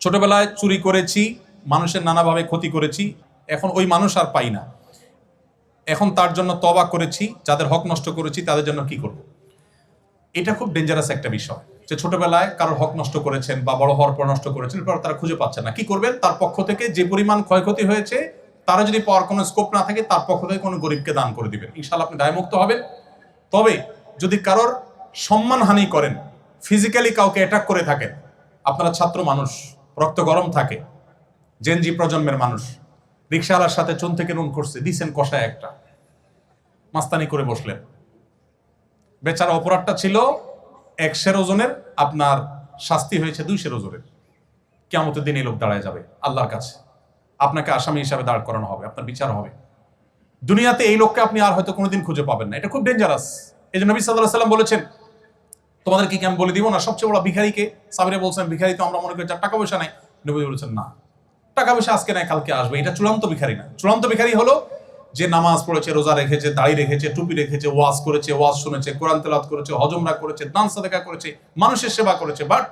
ছোটবেলায় চুরি করেছি, মানুষের নানাভাবে ক্ষতি করেছি, এখন ওই মানুষ আর পাই না। এখন তার জন্য তবা করেছি, যাদের হক নষ্ট করেছি, তাদের জন্য কি করব? এটা খুব ডেঞ্জারাস একটা বিষয়, যে ছোটবেলায় কারোর হক নষ্ট করেছেন বা বড় হওয়ার পর নষ্ট করেছেন, এরপর তারা খুঁজে পাচ্ছেন না। কি করবেন? তার পক্ষ থেকে যে পরিমাণ ক্ষয়ক্ষতি হয়েছে, তারা যদি পাওয়ার কোনো স্কোপ না থাকে, তার পক্ষ থেকে কোনো গরিবকে দান করে দিবেন। ইনশাল্লাহ আপনি দায়মুক্ত হবেন। তবে যদি কারোর সম্মানহানি করেন ফিজিক্যালি কাউকে অ্যাটাক করে থাকেন, আপনারা ছাত্র মানুষ রক্ত গরম থাকে। জেনজি প্রজন্মের মানুষ। রিক্সাওয়ালার সাথে চুন থেকে নুন করছে, দিছেন কষায় একটা। মাস্তানি করে বসলেন। বেচারা অপরাধটা ছিল একশের ওজনের, আপনার শাস্তি হয়েছে দুইশের ওজনের। কেমতের দিন এই লোক দাঁড়ায় যাবে, আল্লাহর কাছে। আপনাকে আসামি হিসাবে দাঁড় করানো হবে, আপনার বিচার হবে। দুনিয়াতে এই লোককে আপনি আর হয়তো কোনোদিন খুঁজে পাবেন না। এটা খুব ডেঞ্জারাস এই জন্য নবী সাল্লাহ সাল্লাম বলেছেন তোমাদেরকে কি আমি বলে দিব না? সবচেয়ে বড় ভিখারিকে সাবিরে বলছেন, ভিখারি তো আমরা মনে করি টাকা পয়সা নাই। নবী বলেছেন, না। টাকা পয়সা আজকে নাই, কালকে আসবে। এটা চূড়ান্ত ভিখারি না। চূড়ান্ত ভিখারি হলো যে নামাজ পড়েছে, রোজা রেখেছে, দাড়ি রেখেছে, টুপি রেখেছে, ওয়াজ করেছে, ওয়াজ শুনেছে, কোরআন তেলাত করেছে হজমরা করেছে, দান সাদেকা করেছে, মানুষের সেবা করেছে। বাট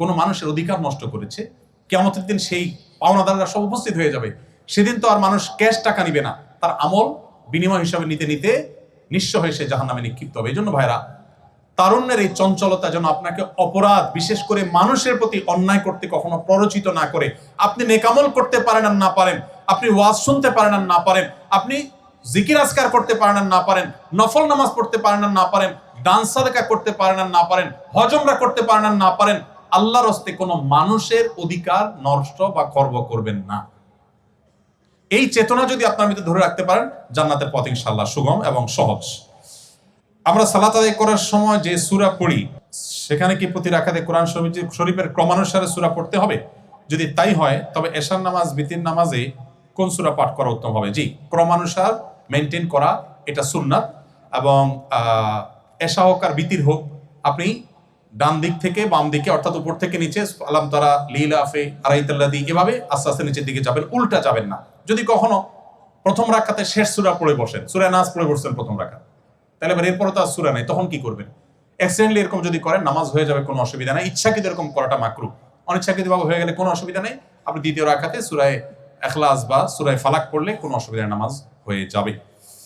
কোনো মানুষের অধিকার নষ্ট করেছে। কেমতের দিন সেই পাওনাদাররা সব উপস্থিত হয়ে যাবে। সেদিন তো আর মানুষ ক্যাশ টাকা নিবে না। তার আমল বিনিময় হিসাবে নিতে নিতে নিঃস্ব হয়ে সে জাহান নামে নিক্ষিপ্ত হবে। এই জন্য ভাইরা তারুণ্যের এই চঞ্চলতা যেন আপনাকে অপরাধ, বিশেষ করে মানুষের প্রতি অন্যায় করতে কখনো প্ররোচিত না করে। আপনি নেকামল করতে পারেন আর না পারেন, আপনি ওয়াজ শুনতে পারেন আর না পারেন, আপনি জিকির আজকার করতে পারেন আর না পারেন, নফল নামাজ পড়তে পারেন আর না পারেন ডান্স সাদেকা করতে পারেন আর না পারেন হজমরা করতে পারেন আর না পারেন, আল্লাহর হস্তে কোনো মানুষের অধিকার নষ্ট বা খর্ব করবেন না। এই চেতনা যদি আপনার ভিতরে ধরে রাখতে পারেন, জান্নাতের পথ ইনশাল্লাহ সুগম এবং সহজ। আমরা সালাত আদায় করার সময় যে সুরা পড়ি, সেখানে কি প্রতি রাখাতে কোরআন শরীফ- শরীফের ক্রমানুসারে সুরা পড়তে হবে? যদি তাই হয়, তবে এশার নামাজ, বিতির নামাজে কোন সুরা পাঠ করা উত্তম হবে? জি, ক্রমানুসার মেনটেন করা, এটা সুন্নাত। এবং এশা হোক আর বিতির হোক, আপনি ডান দিক থেকে বাম দিকে, অর্থাৎ উপর থেকে নিচে আলাম তারা লীলাফে আড়াইতাল্লাদি এভাবে আস্তে আস্তে নিচের দিকে যাবেন, উল্টা যাবেন না। যদি কখনো প্রথম রাখাতে শেষ সুরা পড়ে বসেন, সুরা নাচ পড়ে বসছেন প্রথম রাখা তাহলে আবার এরপরও তো আর সুরা নাই, তখন কি করবেন? অ্যাক্সিডেন্টলি এরকম যদি করেন, নামাজ হয়ে যাবে, কোনো অসুবিধা নাই। ইচ্ছাকৃত এরকম করাটা মাকরু। অনিচ্ছাকৃত ভাবে হয়ে গেলে কোনো অসুবিধা নেই। আপনি দ্বিতীয় রাখাতে সুরায় এখলাস বা সুরায় ফালাক পড়লে কোনো অসুবিধা নামাজ হয়ে যাবে।